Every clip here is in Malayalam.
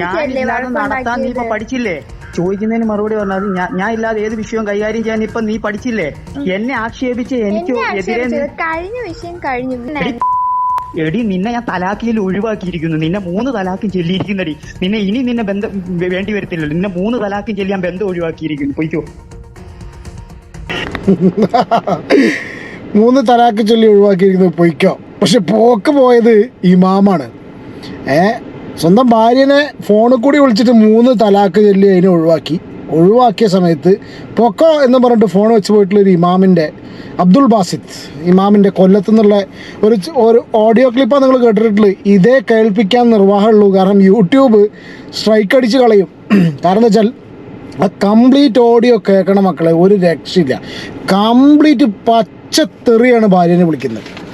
ഞാനില്ലാതെ നടത്താൻ നീ ഇപ്പൊ പഠിച്ചില്ലേ? ചോദിക്കുന്നതിന് മറുപടി പറഞ്ഞാൽ ഞാൻ ഇല്ലാതെ ഏത് വിഷയവും കൈകാര്യം ചെയ്യാൻ ഇപ്പൊ നീ പഠിച്ചില്ലേ? എന്നെ ആക്ഷേപിച്ച് എനിക്ക് എതിരെ കഴിഞ്ഞ വിഷയം കഴിഞ്ഞു. എടി, നിന്നെ ഞാൻ തലാക്കിയിൽ ഒഴിവാക്കിയിരിക്കുന്നു. നിന്നെ മൂന്ന് തലാക്കും ചെല്ലിയിരിക്കുന്നടി. നിന്നെ ഇനി നിന്നെ ബന്ധം വേണ്ടി വരത്തില്ലല്ലോ. നിന്നെ മൂന്ന് തലാക്കും ചെല്ലിയാൻ ബന്ധം ഒഴിവാക്കിയിരിക്കുന്നു. പൊയ്ക്കോ. മൂന്ന് തലാക്ക് ചൊല്ലി ഒഴിവാക്കിയിരിക്കുന്നത് പൊയ്ക്കോ. പക്ഷെ പോക്ക് പോയത് ഇമാമാണ്. ഏ? സ്വന്തം ഭാര്യനെ ഫോണിൽ കൂടി വിളിച്ചിട്ട് മൂന്ന് തലാക്ക് ചൊല്ലി അതിനെ ഒഴിവാക്കി. ഒഴിവാക്കിയ സമയത്ത് പൊക്കോ എന്ന് പറഞ്ഞിട്ട് ഫോൺ വെച്ച് പോയിട്ടുള്ള ഒരു ഇമാമിന്റെ അബ്ദുൾ ബാസിത്ത് ഇമാമിന്റെ കൊല്ലത്തു നിന്നുള്ള ഒരു ഒരു ഓഡിയോ ക്ലിപ്പാണ് നിങ്ങൾ കേട്ടിട്ടുള്ളത്. ഇതേ കേൾപ്പിക്കാൻ നിർവാഹമുള്ളൂ. കാരണം യൂട്യൂബ് സ്ട്രൈക്ക് അടിച്ച് കളയും. കാരണം എന്താ വെച്ചാൽ ആ കംപ്ലീറ്റ് ഓഡിയോ കേൾക്കണം മക്കളെ ഒരു രക്ഷയില്ല. കംപ്ലീറ്റ് പച്ചത്തെറിയാണ് ഭാര്യനെ വിളിക്കുന്നത്.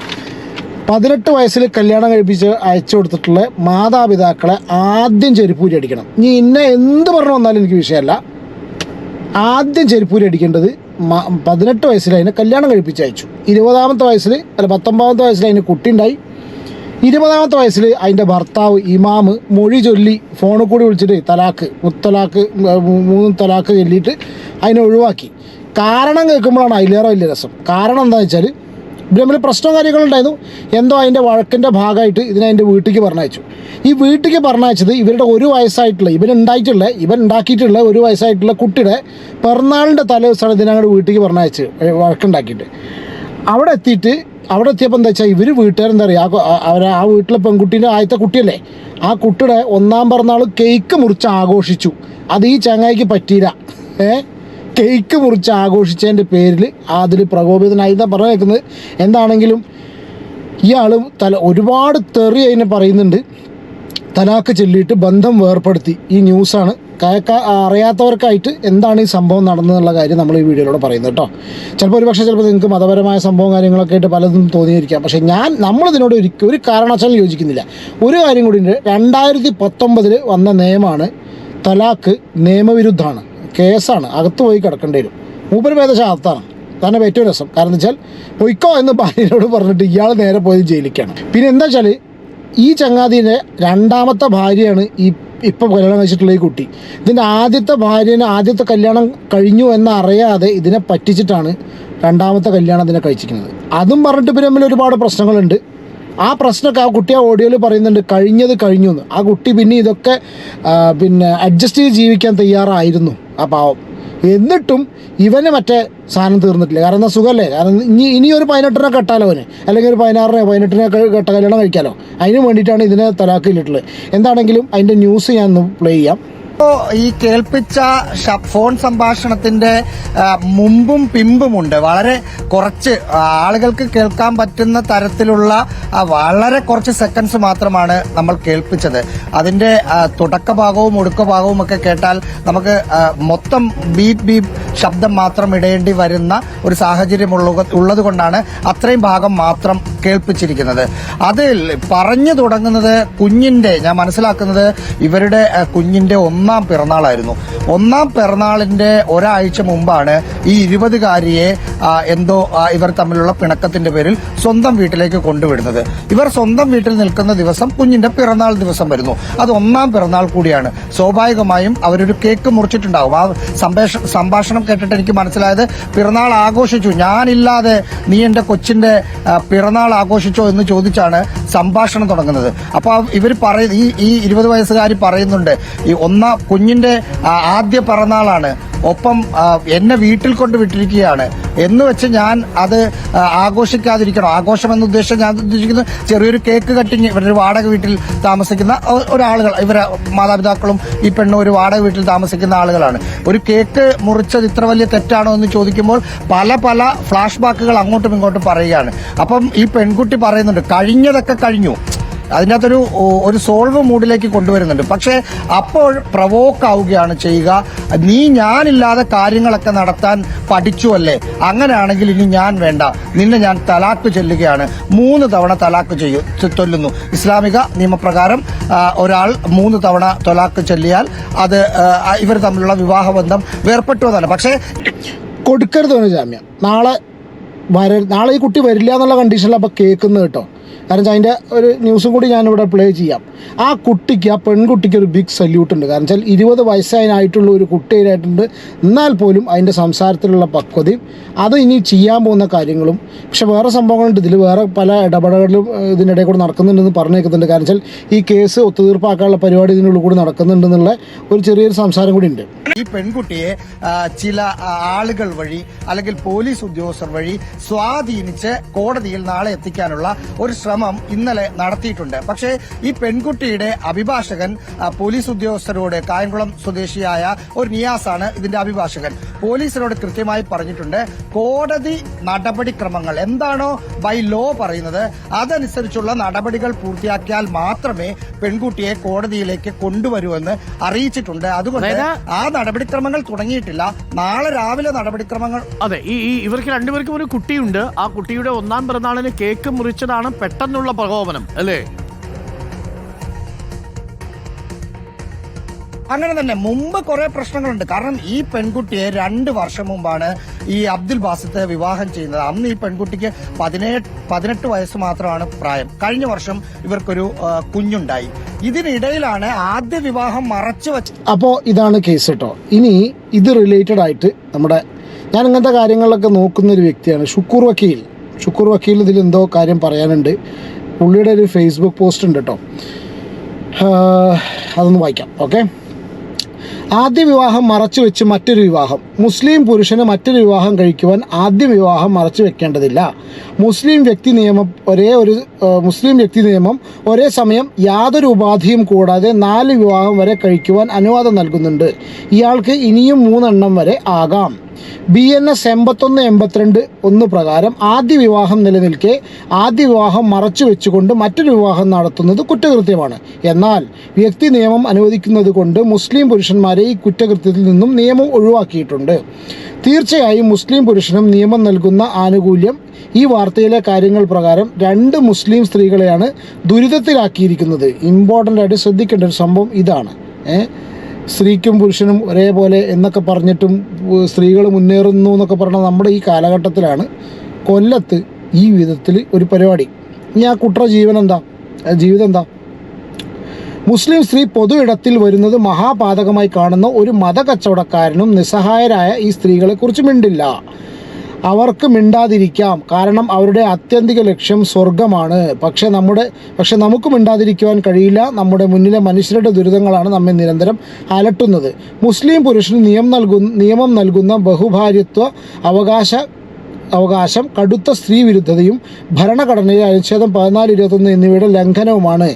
പതിനെട്ട് വയസ്സിൽ കല്യാണം കഴിപ്പിച്ച് അയച്ചു കൊടുത്തിട്ടുള്ള മാതാപിതാക്കളെ ആദ്യം ചെരുപ്പൂരി അടിക്കണം. ഇനി ഇന്നെ എന്ത് പറഞ്ഞു വന്നാലും എനിക്ക് വിഷയമല്ല. ആദ്യം ചെരുപ്പൂരി അടിക്കേണ്ടത് പതിനെട്ട് വയസ്സിൽ അതിനെ കല്യാണം കഴിപ്പിച്ച് അയച്ചു. ഇരുപതാമത്തെ വയസ്സിൽ അല്ല പത്തൊമ്പതാമത്തെ വയസ്സിൽ അതിന് കുട്ടി ഉണ്ടായി ഇരുപതാമത്തെ വയസ്സിൽ അതിന്റെ ഭർത്താവ് ഇമാമ് മൊഴി ചൊല്ലി ഫോണിൽ കൂടി വിളിച്ചിട്ട് തലാക്ക് മുത്തലാക്ക് മൂന്ന് തലാക്ക് ചൊല്ലിയിട്ട് അതിനെ ഒഴിവാക്കി. കാരണം കേൾക്കുമ്പോഴാണ് അതിലേറെ വലിയ രസം. കാരണം എന്താണെന്ന് വെച്ചാൽ ഇവർ തമ്മിൽ പ്രശ്നവും കാര്യങ്ങളുണ്ടായിരുന്നു എന്തോ അതിന്റെ വഴക്കിന്റെ ഭാഗമായിട്ട് ഇതിനെ അതിന്റെ വീട്ടിലേക്ക് പറഞ്ഞയച്ചു. ഈ വീട്ടിലേക്ക് പറഞ്ഞയച്ചത് ഇവരുടെ ഒരു വയസ്സായിട്ടുള്ള ഇവൻ ഉണ്ടായിട്ടുള്ള ഇവൻ ഉണ്ടാക്കിയിട്ടുള്ള ഒരു വയസ്സായിട്ടുള്ള കുട്ടിയുടെ പിറന്നാളിന്റെ തലേ ദിവസമാണ് ഇതിനങ്ങോട്ട് വീട്ടിലേക്ക് പറഞ്ഞയച്ച് വഴക്കുണ്ടാക്കിയിട്ട്. അവിടെ എത്തിയിട്ട് അവിടെ എത്തിയപ്പോൾ എന്താ വെച്ചാൽ ഇവർ വീട്ടുകാരെന്താ പറയുക അവർ ആ വീട്ടിലെ പെൺകുട്ടീന്റെ ആദ്യത്തെ കുട്ടിയല്ലേ ആ കുട്ടിയുടെ ഒന്നാം പിറന്നാൾ കേക്ക് മുറിച്ച് ആഘോഷിച്ചു. അത് ഈ ചങ്ങായിക്ക് പറ്റിയില്ല. ഏ? കേക്ക് മുറിച്ച് ആഘോഷിച്ചതിന്റെ പേരിൽ അതിൽ പ്രകോപിതനായി എന്നാ പറഞ്ഞു കേൾക്കുന്നത് എന്താണെങ്കിലും ഇയാൾ തല ഒരുപാട് തെറി അതിനെ പറയുന്നുണ്ട്. തലാക്ക് ചൊല്ലിയിട്ട് ബന്ധം വേർപ്പെടുത്തി. ഈ ന്യൂസാണ്. കേൾക്ക അറിയാത്തവർക്കായിട്ട് എന്താണ് ഈ സംഭവം നടന്നതെന്നുള്ള കാര്യം നമ്മൾ ഈ വീഡിയോയിലൂടെ പറയുന്നത് കേട്ടോ. ചിലപ്പോൾ ഒരു പക്ഷേ ചിലപ്പോൾ നിങ്ങൾക്ക് മതപരമായ സംഭവം കാര്യങ്ങളൊക്കെ ആയിട്ട് പലതും തോന്നിയിരിക്കാം. പക്ഷേ ഞാൻ നമ്മളിതിനോട് ഒരിക്കലും ഒരു കാരണവശാലും യോജിക്കുന്നില്ല. ഒരു കാര്യം കൂടി ഉണ്ട്. രണ്ടായിരത്തി പത്തൊമ്പതിൽ വന്ന നിയമമാണ് തലാക്ക് നിയമവിരുദ്ധമാണ്. കേസാണ്. അകത്ത് പോയി കിടക്കേണ്ടി വരും. മൂപ്പര് ഭേദശ അകത്താണ് ഏറ്റവും രസം. കാരണം എന്ന് വെച്ചാൽ പൊയ്ക്കോ എന്ന് ഭാര്യയോട് പറഞ്ഞിട്ട് ഇയാൾ നേരെ പോയി ജയിലിക്കാണ്. പിന്നെ എന്താ വെച്ചാൽ ഈ ചങ്ങാതിന്റെ രണ്ടാമത്തെ ഭാര്യയാണ് ഈ ഇപ്പം കല്യാണം കഴിച്ചിട്ടുള്ള ഈ കുട്ടി. ഇതിന്റെ ആദ്യത്തെ ഭാര്യനെ ആദ്യത്തെ കല്യാണം കഴിഞ്ഞു എന്നറിയാതെ ഇതിനെ പറ്റിച്ചിട്ടാണ് രണ്ടാമത്തെ കല്യാണം ഇതിനെ കഴിച്ചിരിക്കുന്നത്. അതും പറഞ്ഞിട്ട് പിന്നെ തമ്മിൽ ഒരുപാട് പ്രശ്നങ്ങളുണ്ട്. ആ പ്രശ്നമൊക്കെ ആ കുട്ടി ആ ഓഡിയോയിൽ പറയുന്നുണ്ട് കഴിഞ്ഞത് കഴിഞ്ഞു എന്ന്. ആ കുട്ടി പിന്നെ ഇതൊക്കെ പിന്നെ അഡ്ജസ്റ്റ് ചെയ്ത് ജീവിക്കാൻ തയ്യാറായിരുന്നു. പാവം എന്നിട്ടും ഇവന് മറ്റേ സാധനം തീർന്നിട്ടില്ല. കാരണം എന്താ സുഖമല്ലേ? കാരണം ഇനി ഇനി ഒരു പതിനെട്ടിനെ കെട്ടാലോ അവന്? അല്ലെങ്കിൽ ഒരു പതിനാറിനെ പതിനെട്ടിനെ കെട്ട കല്യാണം കഴിക്കാലോ? അതിന് വേണ്ടിയിട്ടാണ് ഇതിനെ തലാക്കിയിട്ടുള്ളത് എന്താണെങ്കിലും അതിന്റെ ന്യൂസ് ഞാൻ പ്ലേ ചെയ്യാം. ഈ കേൾപ്പിച്ച ഫോൺ സംഭാഷണത്തിന്റെ മുമ്പും പിമ്പുമുണ്ട് വളരെ കുറച്ച് ആളുകൾക്ക് കേൾക്കാൻ പറ്റുന്ന തരത്തിലുള്ള വളരെ കുറച്ച് സെക്കൻഡ്സ് മാത്രമാണ് നമ്മൾ കേൾപ്പിച്ചത്. അതിന്റെ തുടക്ക ഭാഗവും ഒക്കെ കേട്ടാൽ നമുക്ക് മൊത്തം ബീപ് ബീപ് ശബ്ദം മാത്രം ഇടേണ്ടി വരുന്ന ഒരു സാഹചര്യം ഉള്ളത് കൊണ്ടാണ് അത്രയും ഭാഗം മാത്രം കേൾപ്പിച്ചിരിക്കുന്നത്. അതിൽ പറഞ്ഞു തുടങ്ങുന്നത് കുഞ്ഞിന്റെ ഞാൻ മനസ്സിലാക്കുന്നത് ഇവരുടെ കുഞ്ഞിന്റെ ഒന്നാം പിറന്നാളായിരുന്നു. ഒന്നാം പിറന്നാളിന്റെ ഒരാഴ്ച മുമ്പാണ് ഈ ഇരുപതുകാരിയെ എന്തോ ഇവർ തമ്മിലുള്ള പിണക്കത്തിന്റെ പേരിൽ സ്വന്തം വീട്ടിലേക്ക് കൊണ്ടുവിടുന്നത്. ഇവർ സ്വന്തം വീട്ടിൽ നിൽക്കുന്ന ദിവസം കുഞ്ഞിന്റെ പിറന്നാൾ ദിവസം വരുന്നു. അത് ഒന്നാം പിറന്നാൾ കൂടിയാണ്. സ്വാഭാവികമായും അവരൊരു കേക്ക് മുറിച്ചിട്ടുണ്ടാകും ആ സംഭാഷണം കേട്ടിട്ട് എനിക്ക് മനസ്സിലായത് പിറന്നാൾ ആഘോഷിച്ചു. ഞാനില്ലാതെ നീ എന്റെ കൊച്ചിന്റെ ആ, ആഘോഷിച്ചോ എന്ന് ചോദിച്ചാണ് സംഭാഷണം തുടങ്ങുന്നത്. അപ്പോൾ ഇവർ പറയുന്ന ഈ ഈ ഇരുപത് വയസ്സുകാരി പറയുന്നുണ്ട് ഈ ഒന്നാം കുഞ്ഞിന്റെ ആദ്യ പിറന്നാളാണ്. ഒപ്പം എന്നെ വീട്ടിൽ കൊണ്ട് വിട്ടിരിക്കുകയാണ്. എന്ന് വെച്ച് ഞാൻ അത് ആഘോഷിക്കാതിരിക്കണം. ആഘോഷം എന്ന ഉദ്ദേശം ഞാൻ ഉദ്ദേശിക്കുന്നത് ചെറിയൊരു കേക്ക് കട്ടിങ് ഇവരൊരു വാടക വീട്ടിൽ താമസിക്കുന്ന ഒരാളുകൾ ഇവരെ മാതാപിതാക്കളും ഈ പെണ്ണും ഒരു വാടക വീട്ടിൽ താമസിക്കുന്ന ആളുകളാണ്. ഒരു കേക്ക് മുറിച്ചത് ഇത്ര വലിയ തെറ്റാണോ എന്ന് ചോദിക്കുമ്പോൾ പല പല ഫ്ലാഷ് ബാക്കുകൾ അങ്ങോട്ടും ഇങ്ങോട്ടും പറയുകയാണ്. അപ്പം ഈ പെൺകുട്ടി പറയുന്നുണ്ട് കഴിഞ്ഞതൊക്കെ കഴിഞ്ഞു. അതിനകത്തൊരു ഒരു സോൾവ് മൂഡിലേക്ക് കൊണ്ടുവരുന്നുണ്ട്. പക്ഷേ അപ്പോൾ പ്രവോക്ക് ആവുകയാണ് ചെയ്യുക. നീ ഞാനില്ലാതെ കാര്യങ്ങളൊക്കെ നടത്താൻ പഠിച്ചു അല്ലേ? അങ്ങനെയാണെങ്കിൽ ഇനി ഞാൻ വേണ്ട. നിന്നെ ഞാൻ തലാക്ക് ചെല്ലുകയാണ്. മൂന്ന് തവണ തലാക്ക് ചെയ്യും ചൊല്ലുന്നു. ഇസ്ലാമിക നിയമപ്രകാരം ഒരാൾ മൂന്ന് തവണ തൊലാക്ക് ചൊല്ലിയാൽ അത് ഇവർ തമ്മിലുള്ള വിവാഹബന്ധം വേർപെട്ടു എന്നല്ല. പക്ഷേ കൊടുക്കരുത് അവന് ജാമ്യം. നാളെ വര നാളെ ഈ കുട്ടി വരില്ല എന്നുള്ള കണ്ടീഷനിൽ അപ്പോൾ കേൾക്കുന്നത് കേട്ടോ. കാരണം വെച്ചാൽ അതിന്റെ ഒരു ന്യൂസും കൂടി ഞാനിവിടെ പ്ലേ ചെയ്യാം. ആ കുട്ടിക്ക് ആ പെൺകുട്ടിക്ക് ഒരു ബിഗ് സല്യൂട്ട് ഉണ്ട്. കാരണം വെച്ചാൽ ഇരുപത് വയസ്സായിട്ടുള്ള ഒരു കുട്ടിയായിട്ടുണ്ട് എന്നാൽ പോലും അതിന്റെ സംസാരത്തിലുള്ള പക്വതയും അത് ഇനി ചെയ്യാൻ പോകുന്ന കാര്യങ്ങളും പക്ഷെ വേറെ സംഭവങ്ങളുണ്ട്. ഇതിൽ വേറെ പല ഇടപെടലുകളും ഇതിനിടയിൽ കൂടെ നടക്കുന്നുണ്ടെന്ന് പറഞ്ഞേക്കുന്നുണ്ട്. കാരണം വെച്ചാൽ ഈ കേസ് ഒത്തുതീർപ്പാക്കാനുള്ള പരിപാടി ഇതിനുള്ളിൽ കൂടി നടക്കുന്നുണ്ടെന്നുള്ള ഒരു ചെറിയൊരു സംസാരം കൂടി ഉണ്ട്. ഈ പെൺകുട്ടിയെ ചില ആളുകൾ വഴി അല്ലെങ്കിൽ പോലീസ് ഉദ്യോഗസ്ഥർ വഴി സ്വാധീനിച്ച് കോടതിയിൽ നാളെ എത്തിക്കാനുള്ള ഒരു ശ്രമം ഇന്നലെ നടത്തിയിട്ടുണ്ട്. പക്ഷേ ഈ പെൺകുട്ടിയുടെ അഭിഭാഷകൻ പോലീസ് ഉദ്യോഗസ്ഥരോട് കായംകുളം സ്വദേശിയായ ഒരു നിയാസാണ് ഇതിന്റെ അഭിഭാഷകൻ. പോലീസിനോട് കൃത്യമായി പറഞ്ഞിട്ടുണ്ട് കോടതി നടപടിക്രമങ്ങൾ എന്താണോ ബൈ ലോ പറയുന്നത് അതനുസരിച്ചുള്ള നടപടികൾ പൂർത്തിയാക്കിയാൽ മാത്രമേ പെൺകുട്ടിയെ കോടതിയിലേക്ക് കൊണ്ടുവരൂ എന്ന് അറിയിച്ചിട്ടുണ്ട്. അതുകൊണ്ട് ആ നടപടിക്രമങ്ങൾ തുടങ്ങിയിട്ടില്ല. നാളെ രാവിലെ നടപടിക്രമങ്ങൾ അതെ ഈ ഇവർക്ക് രണ്ടുപേർക്കും ഒരു കുട്ടിയുണ്ട്. ആ കുട്ടിയുടെ ഒന്നാം പിറന്നാളിന് കേക്ക് മുറിച്ചതാണ് പെട്ടെന്നുള്ള പ്രകോപനം അല്ലേ? അങ്ങനെ തന്നെ മുമ്പ് കുറെ പ്രശ്നങ്ങളുണ്ട്. കാരണം ഈ പെൺകുട്ടിയെ രണ്ട് വർഷം മുമ്പാണ് ഈ അബ്ദുൽ ബാസിത്ത് വിവാഹം ചെയ്യുന്നത്. അന്ന് ഈ പെൺകുട്ടിക്ക് പതിനേഴ് പതിനെട്ട് വയസ്സ് മാത്രമാണ് പ്രായം. കഴിഞ്ഞ വർഷം ഇവർക്കൊരു കുഞ്ഞുണ്ടായി. ഇതിനിടയിലാണ് ആദ്യ വിവാഹം മറച്ചു വെച്ച് അപ്പോൾ ഇതാണ് കേസ് കേട്ടോ ഇനി ഇത് റിലേറ്റഡ് ആയിട്ട് നമ്മുടെ ഞാൻ ഇങ്ങനത്തെ കാര്യങ്ങളിലൊക്കെ നോക്കുന്ന ഒരു വ്യക്തിയാണ് ഷുക്കൂർ വക്കീൽ. ഷുക്കൂർ വക്കീൽ ഇതിൽ എന്തോ കാര്യം പറയാനുണ്ട്. പുള്ളിയുടെ ഒരു ഫേസ്ബുക്ക് പോസ്റ്റ് ഉണ്ട് കേട്ടോ അതൊന്ന് വായിക്കാം ഓക്കെ ആദ്യ വിവാഹം മറച്ചു വെച്ച് മറ്റൊരു വിവാഹം. മുസ്ലിം പുരുഷന് മറ്റൊരു വിവാഹം കഴിക്കുവാൻ ആദ്യ വിവാഹം മറച്ചു വെക്കേണ്ടതില്ല. മുസ്ലിം വ്യക്തി നിയമം ഒരേ ഒരു മുസ്ലിം വ്യക്തി നിയമം ഒരേ സമയം യാതൊരു ഉപാധിയും കൂടാതെ നാല് വിവാഹം വരെ കഴിക്കുവാൻ അനുവാദം നൽകുന്നുണ്ട്. ഇയാൾക്ക് ഇനിയും മൂന്നെണ്ണം വരെ ആകാം. ബി എൻ എസ് എൺപത്തൊന്ന് എൺപത്തിരണ്ട് ഒന്ന് പ്രകാരം ആദ്യ വിവാഹം നിലനിൽക്കെ ആദ്യ വിവാഹം മറച്ചു വെച്ചുകൊണ്ട് മറ്റൊരു വിവാഹം നടത്തുന്നത് കുറ്റകൃത്യമാണ്. എന്നാൽ വ്യക്തി നിയമം അനുവദിക്കുന്നത് കൊണ്ട് മുസ്ലിം പുരുഷന്മാരെ ഈ കുറ്റകൃത്യത്തിൽ നിന്നും നിയമം ഒഴിവാക്കിയിട്ടുണ്ട്. തീർച്ചയായും മുസ്ലിം പുരുഷനും നിയമം നൽകുന്ന ആനുകൂല്യം ഈ വാർത്തയിലെ കാര്യങ്ങൾ പ്രകാരം രണ്ട് മുസ്ലിം സ്ത്രീകളെയാണ് ദുരിതത്തിലാക്കിയിരിക്കുന്നത്. ഇമ്പോർട്ടന്റ് ആയിട്ട് ശ്രദ്ധിക്കേണ്ട ഒരു സംഭവം ഇതാണ്. സ്ത്രീക്കും പുരുഷനും ഒരേപോലെ എന്നൊക്കെ പറഞ്ഞിട്ടും സ്ത്രീകൾ മുന്നേറുന്നു എന്നൊക്കെ പറഞ്ഞ നമ്മുടെ ഈ കാലഘട്ടത്തിലാണ് കൊല്ലത്ത് ഈ വിധത്തിൽ ഒരു പരിപാടി. ഇനി ആ കുട്ര ജീവൻ എന്താ ജീവിതം എന്താ? മുസ്ലിം സ്ത്രീ പൊതു ഇടത്തിൽ വരുന്നത് മഹാപാതകമായി കാണുന്ന ഒരു മത കച്ചവടക്കാരനും നിസ്സഹായരായ ഈ സ്ത്രീകളെക്കുറിച്ച് മിണ്ടില്ല. അവർക്ക് മിണ്ടാതിരിക്കാം. കാരണം അവരുടെ ആത്യന്തിക ലക്ഷ്യം സ്വർഗമാണ് പക്ഷെ നമ്മുടെ പക്ഷെ നമുക്ക് മിണ്ടാതിരിക്കുവാൻ കഴിയില്ല. നമ്മുടെ മുന്നിലെ മനുഷ്യരുടെ ദുരിതങ്ങളാണ് നമ്മെ നിരന്തരം അലട്ടുന്നത്. മുസ്ലിം പുരുഷന് നിയമം നൽകുന്ന നിയമം നൽകുന്ന ബഹുഭാര്യത്വ അവകാശ അവകാശം കടുത്ത സ്ത്രീ വിരുദ്ധതയും ഭരണഘടനയിലെ അനുച്ഛേദം പതിനാല് ഇരുപത്തൊന്ന് എന്നിവയുടെ ലംഘനവുമാണ്.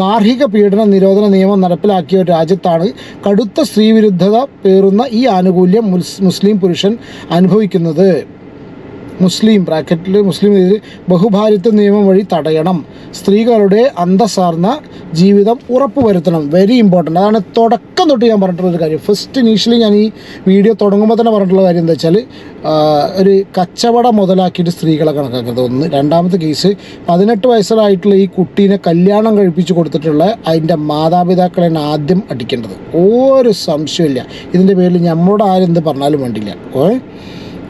ഗാർഹിക പീഡന നിരോധന നിയമം നടപ്പിലാക്കിയ ഒരു രാജ്യത്താണ് കടുത്ത സ്ത്രീ വിരുദ്ധത പേറുന്ന ഈ ആനുകൂല്യം മുസ്ലിം പുരുഷൻ അനുഭവിക്കുന്നത്. മുസ്ലിം ബ്രാക്കറ്റിൽ മുസ്ലിം ബഹുഭാരിത്വ നിയമം വഴി തടയണം. സ്ത്രീകളുടെ അന്തസ്സാർന്ന ജീവിതം ഉറപ്പുവരുത്തണം. വെരി ഇമ്പോർട്ടന്റ് അതാണ് തുടക്കം തൊട്ട് ഞാൻ പറഞ്ഞിട്ടുള്ള ഒരു കാര്യം. ഫസ്റ്റ് ഇനീഷ്യലി ഞാൻ ഈ വീഡിയോ തുടങ്ങുമ്പോൾ തന്നെ പറഞ്ഞിട്ടുള്ള കാര്യം എന്താ വെച്ചാൽ ഒരു കച്ചവടം മുതലാക്കിയിട്ട് സ്ത്രീകളെ കണക്കാക്കുന്നത് ഒന്ന്. രണ്ടാമത്തെ കേസ് പതിനെട്ട് വയസ്സായിട്ടുള്ള ഈ കുട്ടീനെ കല്യാണം കഴിപ്പിച്ച് കൊടുത്തിട്ടുള്ള അതിന്റെ മാതാപിതാക്കളെയാണ് ആദ്യം അടിക്കേണ്ടത്. ഒരു സംശയമില്ല ഇതിന്റെ പേരിൽ നമ്മളോട് ആരെന്ത് പറഞ്ഞാലും വേണ്ടില്ല. ഓ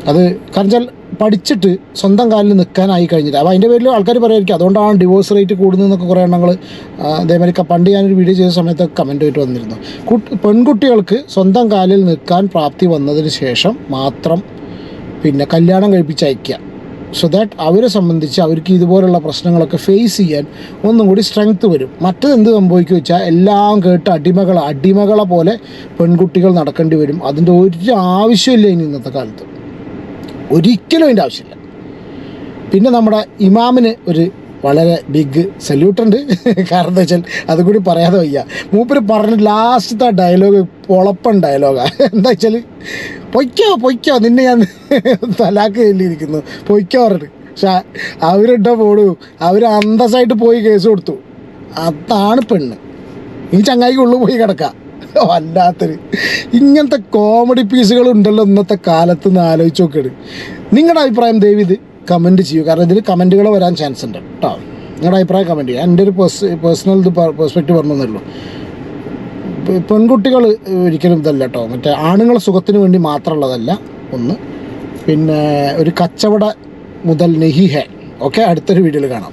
അത് കാരണം പഠിച്ചിട്ട് സ്വന്തം കാലിൽ നിൽക്കാനായി കഴിഞ്ഞിട്ട്. അപ്പോൾ അതിന്റെ പേരിൽ ആൾക്കാർ പറയുമായിരിക്കും അതുകൊണ്ടാണ് ഡിവോഴ്സ് റേറ്റ് കൂടുന്നതെന്നൊക്കെ കുറേ എണ്ണങ്ങൾ അതേമാതിരി പണ്ട് ഞാനൊരു വീഡിയോ ചെയ്ത സമയത്ത് കമന്റ് ആയിട്ട് വന്നിരുന്നു. പെൺകുട്ടികൾക്ക് സ്വന്തം കാലിൽ നിൽക്കാൻ പ്രാപ്തി വന്നതിന് ശേഷം മാത്രം പിന്നെ കല്യാണം കഴിപ്പിച്ച് അയക്കുക സോ ദാറ്റ് അവരെ സംബന്ധിച്ച് അവർക്ക് ഇതുപോലുള്ള പ്രശ്നങ്ങളൊക്കെ ഫേസ് ചെയ്യാൻ ഒന്നും കൂടി സ്ട്രെങ്ത് വരും. മറ്റത് എന്ത് സംഭവിക്കും വെച്ചാൽ എല്ലാം കേട്ട് അടിമകൾ അടിമകളെ പോലെ പെൺകുട്ടികൾ നടക്കേണ്ടി വരും. അതിന്റെ ഒരു ആവശ്യമില്ല ഇനി ഇന്നത്തെ കാലത്ത്. ഒരിക്കലും അതിന്റെ ആവശ്യമില്ല. പിന്നെ നമ്മുടെ ഇമാമിന് ഒരു വളരെ ബിഗ് സല്യൂട്ടുണ്ട് കാരണം എന്താ വെച്ചാൽ അതുകൂടി പറയാതെ വയ്യ. മൂപ്പര് പറഞ്ഞ ലാസ്റ്റത്തെ ഡയലോഗ് പൊളപ്പൻ ഡയലോഗാണ് എന്താ വെച്ചാൽ പൊയ്ക്കോ പൊയ്ക്കോ നിന്നെ ഞാൻ തലാക്ക് ചെല്ലിയിരിക്കുന്നു പൊയ്ക്കോ പറഞ്ഞിട്ട്. പക്ഷെ അവരിട്ട പോടൂ അവർ അന്തസ്സായിട്ട് പോയി കേസ് കൊടുത്തു. അതാണ് പെണ്ണ്. ഈ ചങ്ങായിക്ക് ഉള്ളു പോയി കിടക്കാം. വല്ലാത്തൊരു. ഇങ്ങനത്തെ കോമഡി പീസുകൾ ഉണ്ടല്ലോ ഇന്നത്തെ കാലത്ത് നിന്ന് ആലോചിച്ച് നോക്കിയത് നിങ്ങളുടെ അഭിപ്രായം ദയവ് ഇത് കമന്റ് ചെയ്യൂ. കാരണം ഇതിൽ കമന്റുകൾ വരാൻ ചാൻസ് ഉണ്ട് കേട്ടോ നിങ്ങളുടെ അഭിപ്രായം കമന്റ് ചെയ്യുക എന്റെ ഒരു പേഴ്സ് പേഴ്സണൽ ഇത് പെർസ്പെക്റ്റീവ് പറഞ്ഞതല്ലോ പെൺകുട്ടികൾ ഒരിക്കലും ഇതല്ല കേട്ടോ മറ്റേ ആണുങ്ങളെ സുഖത്തിന് വേണ്ടി മാത്രമുള്ളതല്ല ഒന്ന്. പിന്നെ ഒരു കച്ചവട മുതൽ നെഹി ഹെ. ഓക്കെ? അടുത്തൊരു വീഡിയോയിൽ കാണാം.